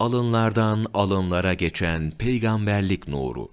alınlardan alınlara geçen peygamberlik nuru.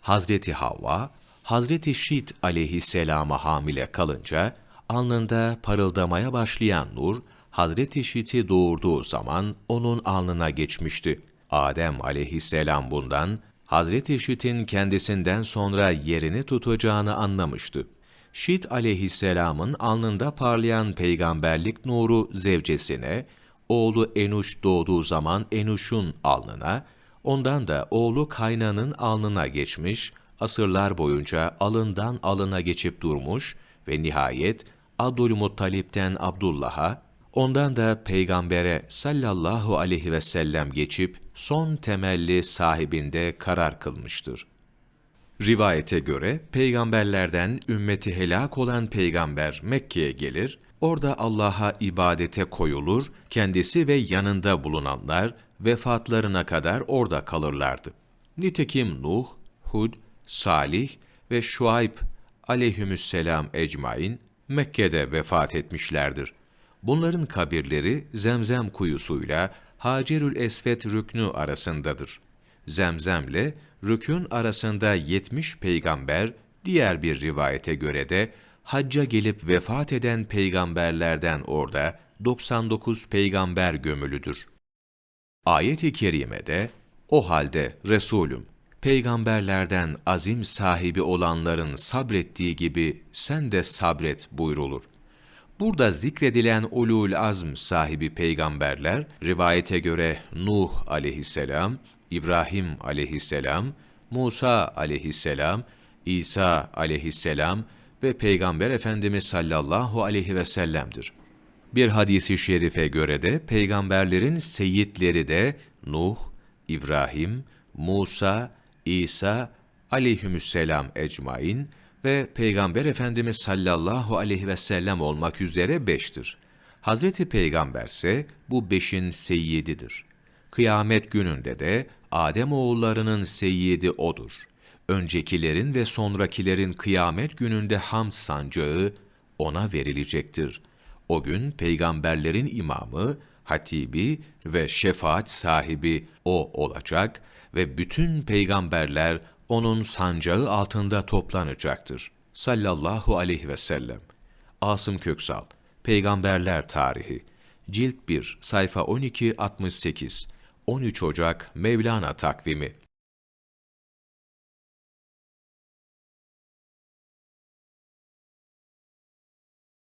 Hazreti Havva, Hazreti Şit aleyhisselama hamile kalınca, alnında parıldamaya başlayan nur, Hazreti Şit'i doğurduğu zaman onun alnına geçmişti. Adem aleyhisselam bundan, Hazreti Şit'in kendisinden sonra yerini tutacağını anlamıştı. Şit aleyhisselamın alnında parlayan peygamberlik nuru zevcesine, oğlu Enuş doğduğu zaman Enuş'un alnına, ondan da oğlu Kaynan'ın alnına geçmiş, asırlar boyunca alından alına geçip durmuş ve nihayet Abdülmuttalip'ten Abdullah'a, ondan da peygambere sallallahu aleyhi ve sellem geçip son temelli sahibinde karar kılmıştır. Rivayete göre peygamberlerden ümmeti helak olan peygamber Mekke'ye gelir, orada Allah'a ibadete koyulur, kendisi ve yanında bulunanlar vefatlarına kadar orada kalırlardı. Nitekim Nuh, Hud, Salih ve Şuayb aleyhümüsselam ecmain Mekke'de vefat etmişlerdir. Bunların kabirleri Zemzem kuyusuyla Hacerül Esvet rüknü arasındadır. Zemzemle rükün arasında 70 peygamber, diğer bir rivayete göre de hacca gelip vefat eden peygamberlerden orada 99 peygamber gömülüdür. Ayet-i kerimede o halde Resulüm peygamberlerden azim sahibi olanların sabrettiği gibi sen de sabret buyrulur. Burada zikredilen ulul azm sahibi peygamberler rivayete göre Nuh aleyhisselam, İbrahim aleyhisselam, Musa aleyhisselam, İsa aleyhisselam ve Peygamber Efendimiz sallallahu aleyhi ve sellem'dir. Bir hadisi şerife göre de peygamberlerin seyitleri de Nuh, İbrahim, Musa, İsa aleyhümüsselam ecmain ve Peygamber Efendimiz sallallahu aleyhi ve sellem olmak üzere beştir. Hazreti Peygamber ise bu beşin seyyididir. Kıyamet gününde de Adem oğullarının seyyidi odur. Öncekilerin ve sonrakilerin kıyamet gününde ham sancağı ona verilecektir. O gün peygamberlerin imamı, hatibi ve şefaat sahibi o olacak ve bütün peygamberler onun sancağı altında toplanacaktır. Sallallahu aleyhi ve sellem. Asım Köksal, Peygamberler Tarihi, Cilt 1, sayfa 12-68, 13 Ocak Mevlana takvimi